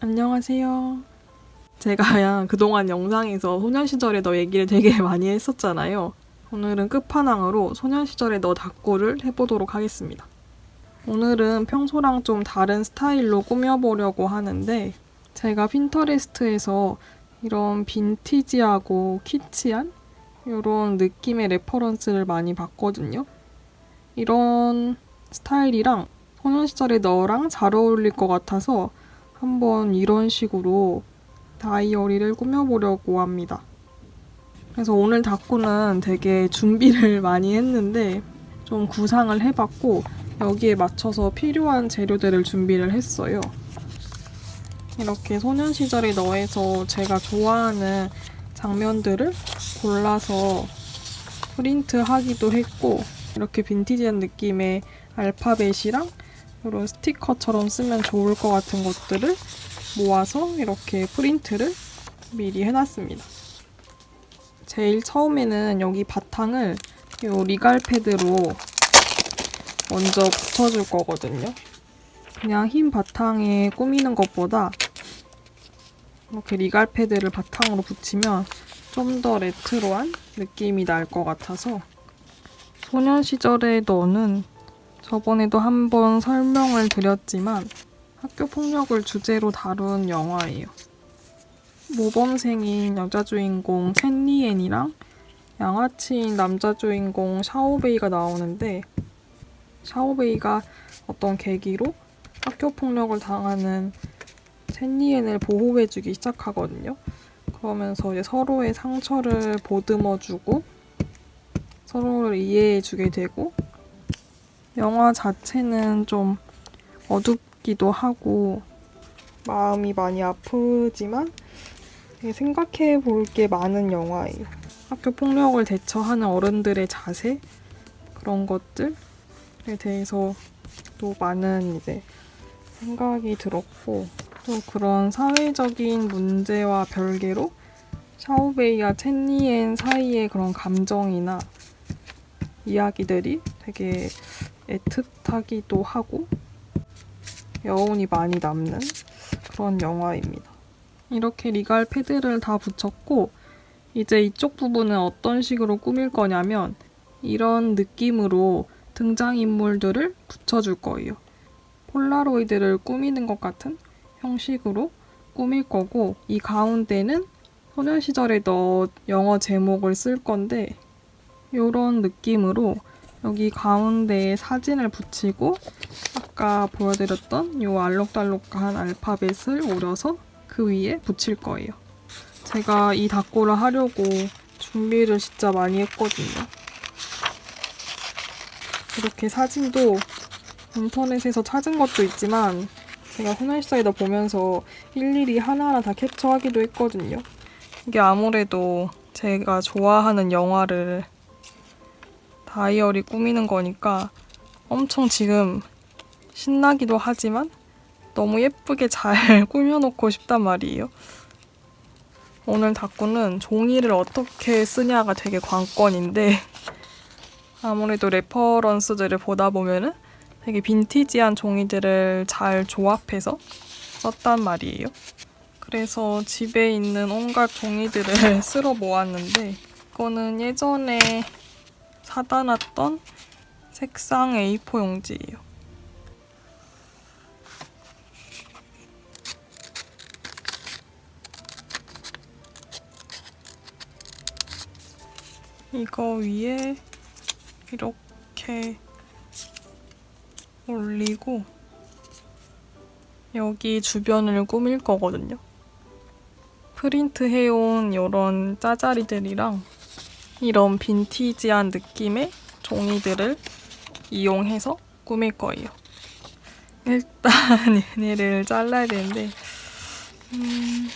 안녕하세요. 제가 그동안 영상에서 소년 시절에 너 얘기를 되게 많이 했었잖아요. 오늘은 끝판왕으로 소년 시절에 너 닭고를 해보도록 하겠습니다. 오늘은 평소랑 좀 다른 스타일로 꾸며보려고 하는데 제가 핀터레스트에서 이런 빈티지하고 키치한 이런 느낌의 레퍼런스를 많이 봤거든요. 이런 스타일이랑 소년 시절의 너랑 잘 어울릴 것 같아서 한번 이런 식으로 다이어리를 꾸며보려고 합니다. 그래서 오늘 닭구는 되게 준비를 많이 했는데 좀 구상을 해봤고 여기에 맞춰서 필요한 재료들을 준비를 했어요. 이렇게 소년 시절의 너에서 제가 좋아하는 장면들을 골라서 프린트 하기도 했고 이렇게 빈티지한 느낌의 알파벳이랑 이런 스티커처럼 쓰면 좋을 것 같은 것들을 모아서 이렇게 프린트를 미리 해놨습니다. 제일 처음에는 여기 바탕을 이 리갈 패드로 먼저 붙여줄 거거든요. 그냥 흰 바탕에 꾸미는 것보다 이렇게 리갈 패드를 바탕으로 붙이면 좀 더 레트로한 느낌이 날 것 같아서 소년 시절의 너는 저번에도 한번 설명을 드렸지만 학교 폭력을 주제로 다룬 영화예요. 모범생인 여자 주인공 첸리엔이랑 양아치인 남자 주인공 샤오베이가 나오는데 샤오베이가 어떤 계기로 학교 폭력을 당하는 첸리엔을 보호해주기 시작하거든요. 그러면서 이제 서로의 상처를 보듬어주고 서로를 이해해주게 되고 영화 자체는 좀 어둡기도 하고 마음이 많이 아프지만 생각해 볼 게 많은 영화예요. 학교 폭력을 대처하는 어른들의 자세 그런 것들에 대해서 또 많은 이제 생각이 들었고 또 그런 사회적인 문제와 별개로 샤오베이와 첸리엔 사이의 그런 감정이나 이야기들이 되게 애틋하기도 하고 여운이 많이 남는 그런 영화입니다. 이렇게 리갈 패드를 다 붙였고 이제 이쪽 부분은 어떤 식으로 꾸밀 거냐면 이런 느낌으로 등장인물들을 붙여줄 거예요. 폴라로이드를 꾸미는 것 같은 형식으로 꾸밀 거고 이 가운데는 소년 시절에 너 영어 제목을 쓸 건데 이런 느낌으로 여기 가운데에 사진을 붙이고 아까 보여드렸던 이 알록달록한 알파벳을 오려서 그 위에 붙일 거예요. 제가 이 닭고를 하려고 준비를 진짜 많이 했거든요. 이렇게 사진도 인터넷에서 찾은 것도 있지만 제가 소날사이다 보면서 일일이 하나하나 다 캡처하기도 했거든요. 이게 아무래도 제가 좋아하는 영화를 다이어리 꾸미는 거니까 엄청 지금 신나기도 하지만 너무 예쁘게 잘 꾸며놓고 싶단 말이에요. 오늘 닭구는 종이를 어떻게 쓰냐가 되게 관건인데 아무래도 레퍼런스들을 보다 보면은 되게 빈티지한 종이들을 잘 조합해서 썼단 말이에요. 그래서 집에 있는 온갖 종이들을 쓸어 모았는데 이거는 예전에 사다 놨던 색상 A4 용지예요. 이거 위에 이렇게 올리고 여기 주변을 꾸밀 거거든요. 프린트 해온 이런 짜자리들이랑 이런 빈티지한 느낌의 종이들을 이용해서 꾸밀 거예요. 일단 얘네를 잘라야 되는데 음...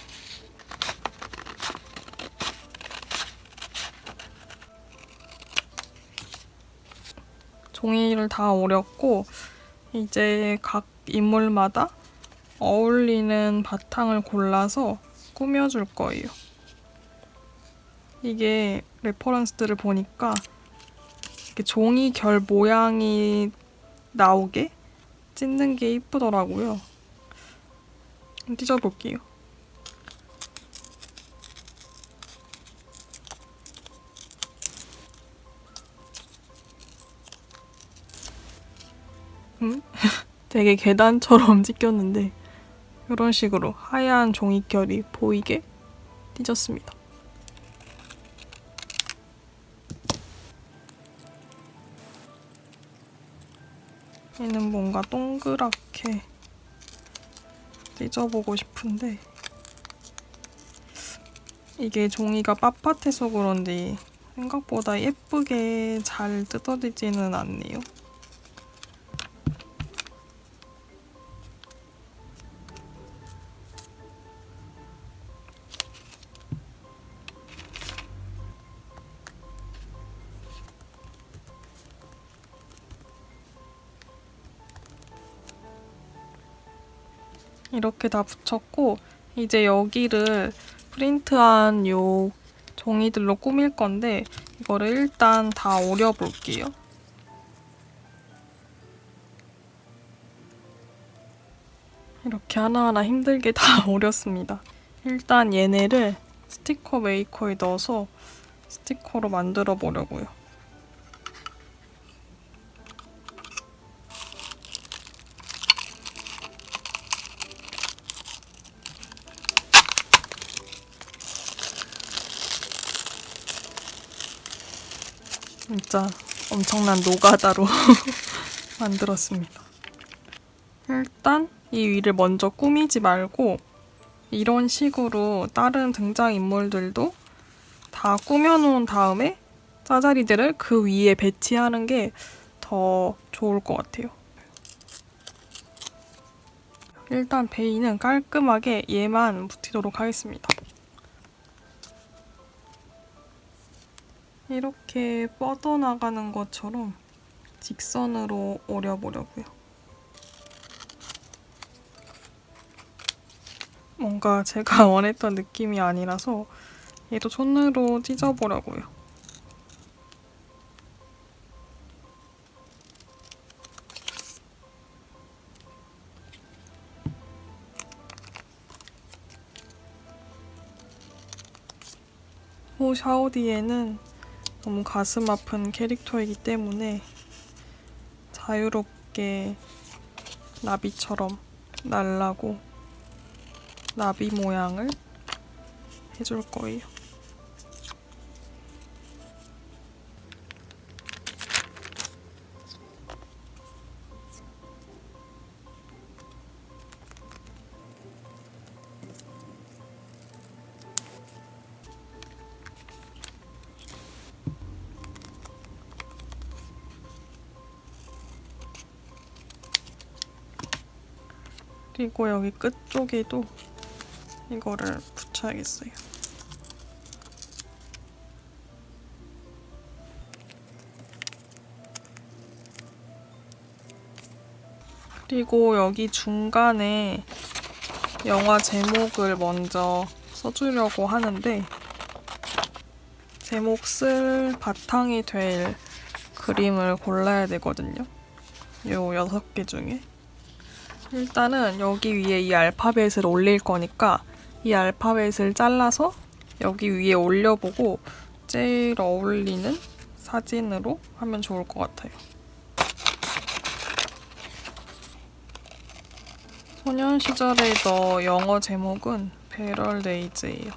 종이를 다 오렸고 이제 각 인물마다 어울리는 바탕을 골라서 꾸며줄 거예요. 이게 레퍼런스들을 보니까 이렇게 종이 결 모양이 나오게 찢는 게 이쁘더라고요. 찢어볼게요. 음? 되게 계단처럼 찢겼는데 이런 식으로 하얀 종이결이 보이게 찢었습니다. 얘는 뭔가 동그랗게 찢어보고 싶은데 이게 종이가 빳빳해서 그런지 생각보다 예쁘게 잘 뜯어지지는 않네요. 이렇게 다 붙였고 이제 여기를 프린트한 요 종이들로 꾸밀 건데 이거를 일단 다 오려 볼게요. 이렇게 하나하나 힘들게 다 오렸습니다. 일단 얘네를 스티커 메이커에 넣어서 스티커로 만들어 보려고요. 진짜 엄청난 노가다로 만들었습니다. 일단 이 위를 먼저 꾸미지 말고 이런 식으로 다른 등장인물들도 다 꾸며놓은 다음에 짜자리들을 그 위에 배치하는 게 더 좋을 것 같아요. 일단 베이는 깔끔하게 얘만 붙이도록 하겠습니다. 이렇게 뻗어나가는 것처럼 직선으로 오려보려고요. 뭔가 제가 원했던 느낌이 아니라서 얘도 손으로 찢어보려고요. 후 샤오디에는 너무 가슴 아픈 캐릭터이기 때문에 자유롭게 나비처럼 날라고 나비 모양을 해줄 거예요. 그리고 여기 끝쪽에도 이거를 붙여야겠어요. 그리고 여기 중간에 영화 제목을 먼저 써주려고 하는데 제목 쓸 바탕이 될 그림을 골라야 되거든요. 요 여섯 개 중에. 일단은 여기 위에 이 알파벳을 올릴 거니까 이 알파벳을 잘라서 여기 위에 올려보고 제일 어울리는 사진으로 하면 좋을 것 같아요. 소년 시절의 너 영어 제목은 베럴 데이즈예요.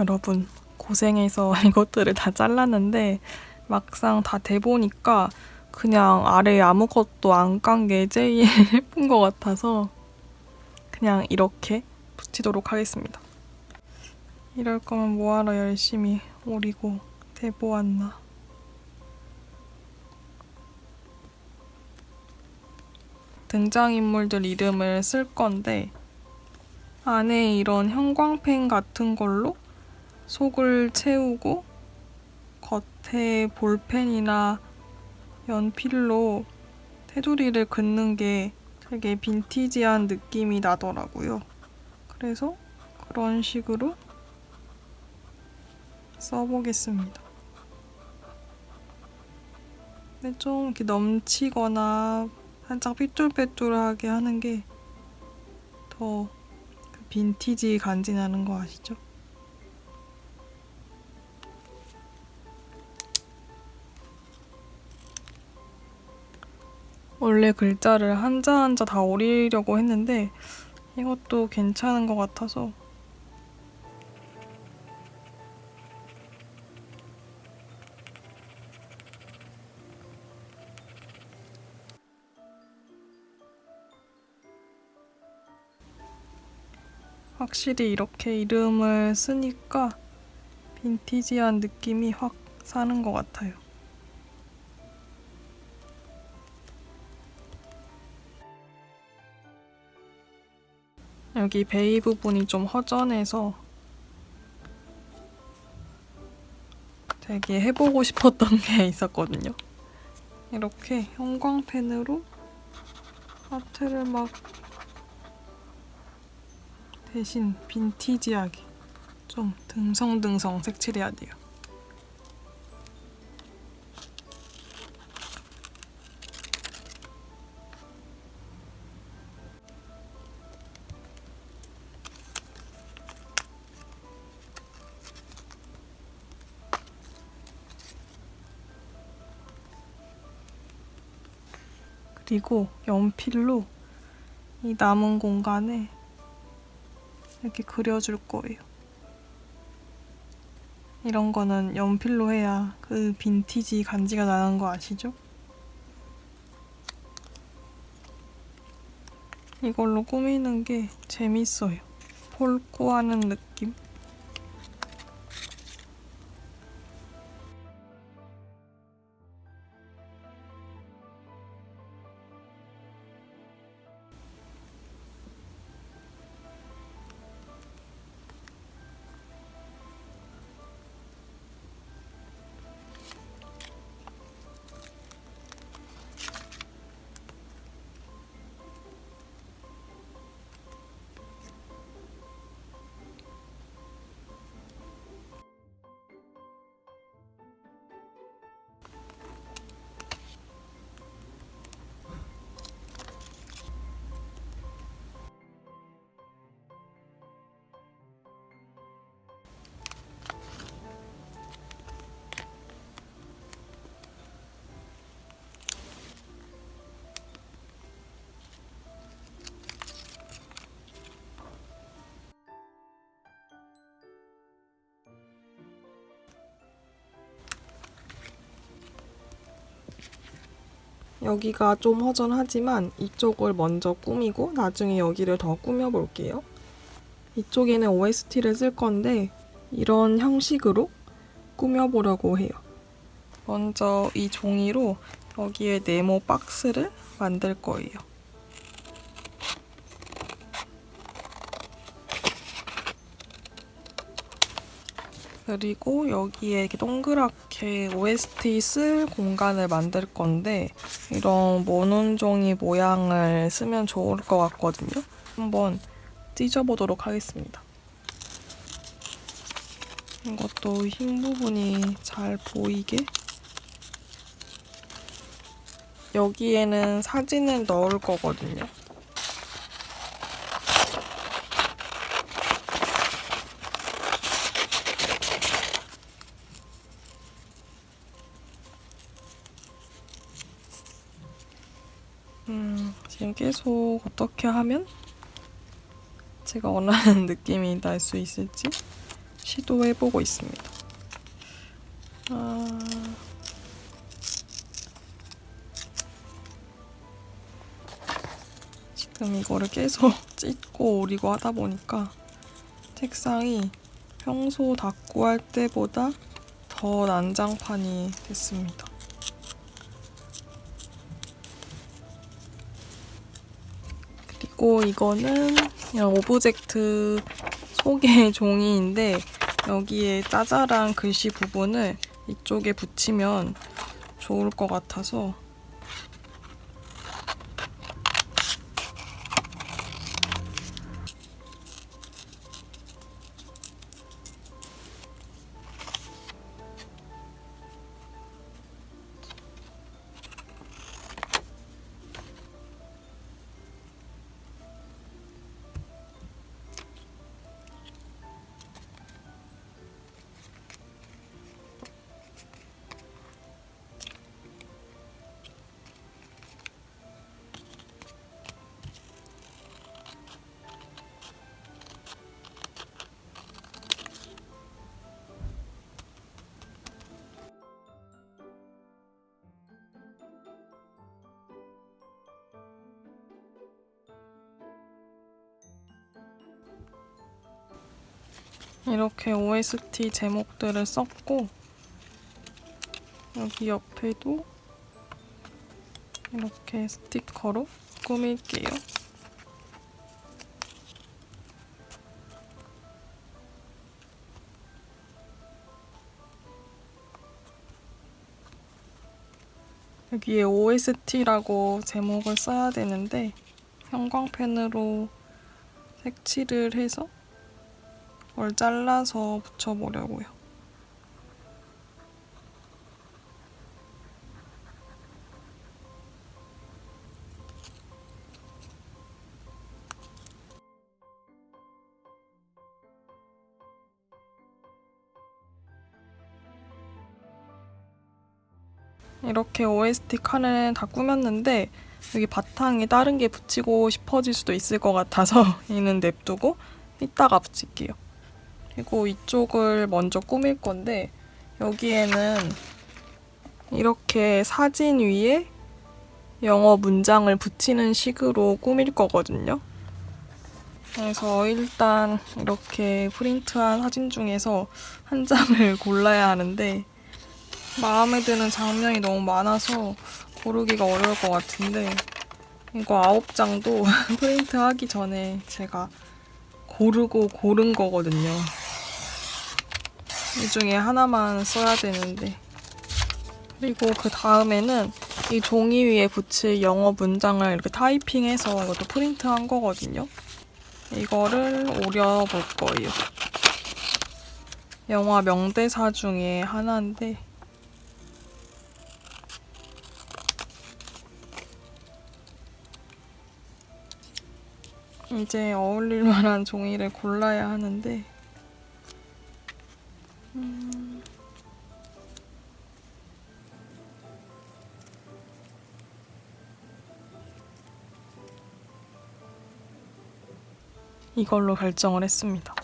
여러분 고생해서 이것들을 다 잘랐는데 막상 다 대보니까 그냥 아래에 아무것도 안 깐 게 제일 예쁜 것 같아서 그냥 이렇게 붙이도록 하겠습니다. 이럴 거면 뭐하러 열심히 오리고 대보았나. 등장인물들 이름을 쓸 건데 안에 이런 형광펜 같은 걸로 속을 채우고 겉에 볼펜이나 연필로 테두리를 긋는 게 되게 빈티지한 느낌이 나더라고요. 그래서 그런 식으로 써보겠습니다. 근데 좀 이렇게 넘치거나 살짝 삐뚤빼뚤하게 하는 게 더 빈티지 간지 나는 거 아시죠? 원래 글자를 한자 한자 다 오리려고 했는데 이것도 괜찮은 것 같아서 확실히 이렇게 이름을 쓰니까 빈티지한 느낌이 확 사는 것 같아요. 여기 베이 부분이 좀 허전해서 되게 해보고 싶었던 게 있었거든요. 이렇게 형광펜으로 하트를 막 대신 빈티지하게 좀 듬성듬성 색칠해야 돼요. 그리고 연필로 이 남은 공간에 이렇게 그려줄 거예요. 이런 거는 연필로 해야 그 빈티지 간지가 나는 거 아시죠? 이걸로 꾸미는 게 재밌어요. 폴꾸하는 느낌. 여기가 좀 허전하지만 이쪽을 먼저 꾸미고 나중에 여기를 더 꾸며볼게요. 이쪽에는 OST를 쓸 건데 이런 형식으로 꾸며보려고 해요. 먼저 이 종이로 여기에 네모 박스를 만들 거예요. 그리고 여기에 이렇게 동그랗게 OST 쓸 공간을 만들 건데 이런 모눈종이 모양을 쓰면 좋을 것 같거든요. 한번 찢어보도록 하겠습니다. 이것도 흰 부분이 잘 보이게 여기에는 사진을 넣을 거거든요. 계속 어떻게 하면 제가 원하는 느낌이 날 수 있을지 시도해보고 있습니다. 아... 지금 이거를 계속 찢고 오리고 하다 보니까 책상이 평소 닦고 할 때보다 더 난장판이 됐습니다. 그리고 이거는 그냥 오브젝트 소개 종이인데 여기에 짜잘한 글씨 부분을 이쪽에 붙이면 좋을 것 같아서 이렇게 OST 제목들을 썼고 여기 옆에도 이렇게 스티커로 꾸밀게요. 여기에 OST라고 제목을 써야 되는데 형광펜으로 색칠을 해서 뭘 잘라서 붙여보려고요. 이렇게 OST 칸을 다 꾸몄는데 여기 바탕에 다른 게 붙이고 싶어질 수도 있을 것 같아서 얘는 냅두고 이따가 붙일게요. 그리고 이쪽을 먼저 꾸밀 건데 여기에는 이렇게 사진 위에 영어 문장을 붙이는 식으로 꾸밀 거거든요. 그래서 일단 이렇게 프린트한 사진 중에서 한 장을 골라야 하는데 마음에 드는 장면이 너무 많아서 고르기가 어려울 것 같은데 이거 아홉 장도 프린트 하기 전에 제가 고르고 고른 거거든요. 이 중에 하나만 써야 되는데 그리고 그 다음에는 이 종이 위에 붙일 영어 문장을 이렇게 타이핑해서 이것도 프린트한 거거든요. 이거를 오려볼 거예요. 영화 명대사 중에 하나인데 이제 어울릴 만한 종이를 골라야 하는데 음, 이걸로 결정을 했습니다.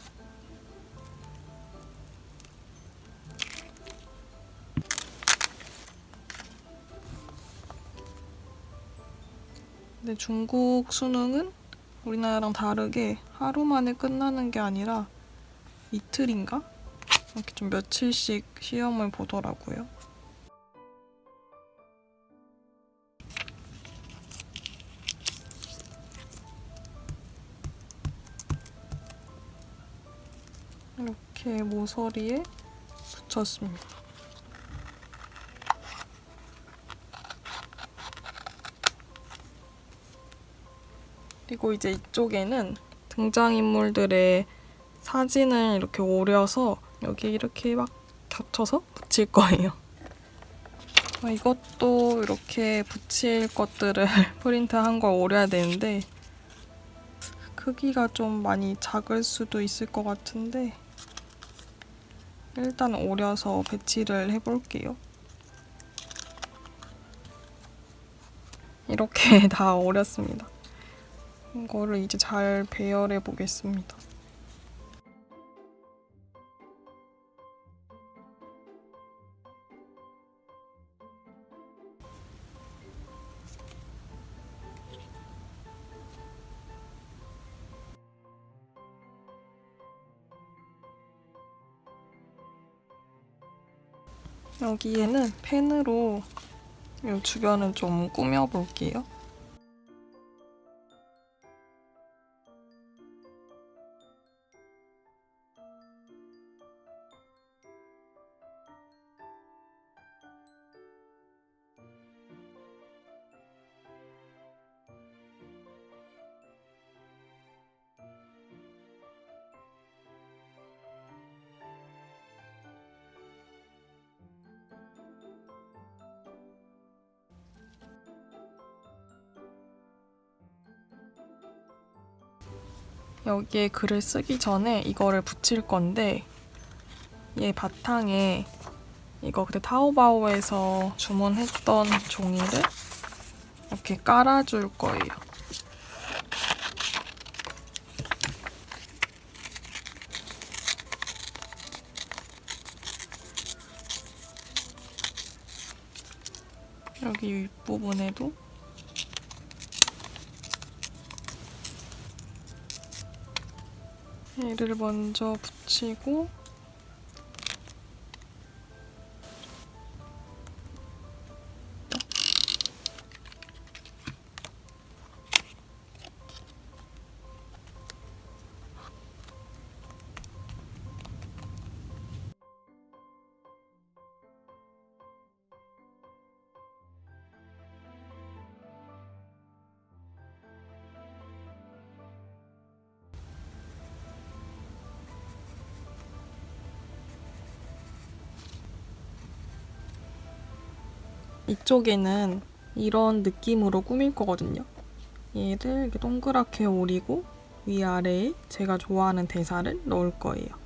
근데 중국 수능은 우리나라랑 다르게 하루 만에 끝나는 게 아니라 이틀인가? 이렇게 좀 며칠씩 시험을 보더라고요. 이렇게 모서리에 붙였습니다. 그리고 이제 이쪽에는 등장인물들의 사진을 이렇게 오려서 여기 이렇게 막 겹쳐서 붙일 거예요. 아, 이것도 이렇게 붙일 것들을 프린트한 걸 오려야 되는데 크기가 좀 많이 작을 수도 있을 것 같은데 일단 오려서 배치를 해볼게요. 이렇게 다 오렸습니다. 이거를 이제 잘 배열해 보겠습니다. 여기에는 펜으로 이 주변을 좀 꾸며 볼게요. 여기에 글을 쓰기 전에 이거를 붙일 건데 얘 바탕에 이거 그때 타오바오에서 주문했던 종이를 이렇게 깔아줄 거예요. 여기 윗부분에도 얘를 먼저 붙이고 이쪽에는 이런 느낌으로 꾸밀 거거든요. 얘를 이렇게 동그랗게 오리고 위아래에 제가 좋아하는 대사를 넣을 거예요.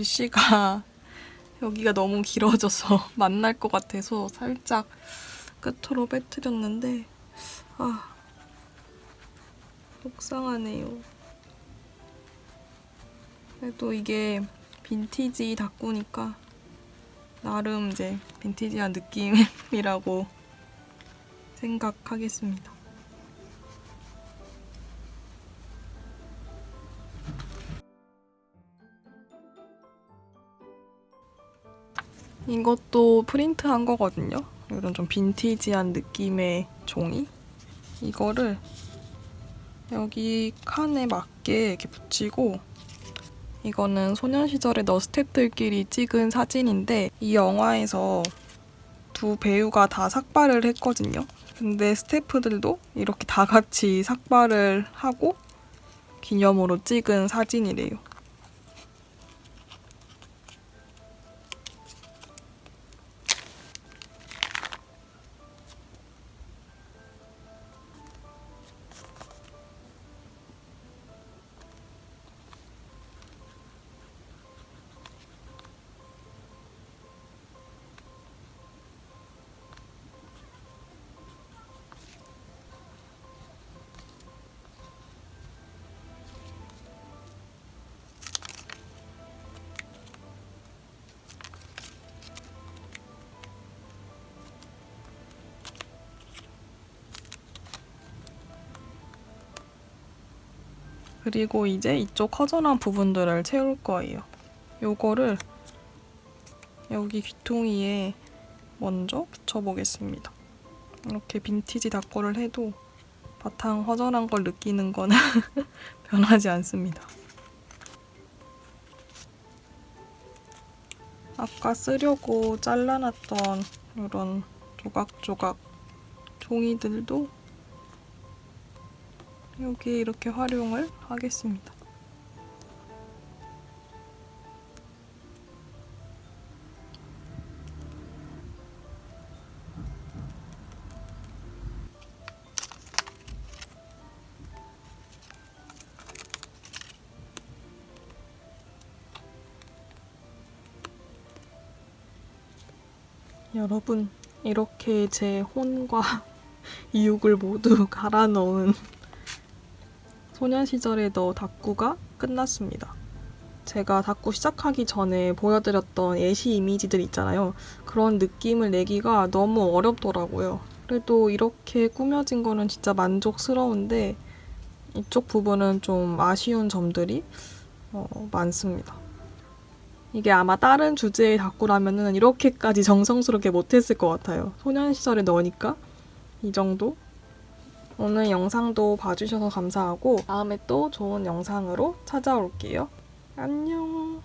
글씨가 여기가 너무 길어져서 만날 것 같아서 살짝 끝으로 빼뜨렸는데 아 속상하네요. 그래도 이게 빈티지 다꾸니까 나름 이제 빈티지한 느낌이라고 생각하겠습니다. 이것도 프린트한 거거든요. 이런 좀 빈티지한 느낌의 종이. 이거를 여기 칸에 맞게 이렇게 붙이고 이거는 소년 시절에 너 스탭들끼리 찍은 사진인데 이 영화에서 두 배우가 다 삭발을 했거든요. 근데 스태프들도 이렇게 다 같이 삭발을 하고 기념으로 찍은 사진이래요. 그리고 이제 이쪽 허전한 부분들을 채울 거예요. 요거를 여기 귀퉁이에 먼저 붙여보겠습니다. 이렇게 빈티지 다꾸를 해도 바탕 허전한 걸 느끼는 거는 변하지 않습니다. 아까 쓰려고 잘라놨던 이런 조각조각 종이들도 여기 이렇게 활용을 하겠습니다. 여러분, 이렇게 제 혼과 이육을 모두 갈아 넣은 소년 시절의 너 다꾸가 끝났습니다. 제가 다꾸 시작하기 전에 보여드렸던 예시 이미지들 있잖아요. 그런 느낌을 내기가 너무 어렵더라고요. 그래도 이렇게 꾸며진 거는 진짜 만족스러운데 이쪽 부분은 좀 아쉬운 점들이 어, 많습니다. 이게 아마 다른 주제의 다꾸라면은 이렇게까지 정성스럽게 못했을 것 같아요. 소년 시절에 넣으니까 이 정도 오늘 영상도 봐주셔서 감사하고 다음에 또 좋은 영상으로 찾아올게요. 안녕.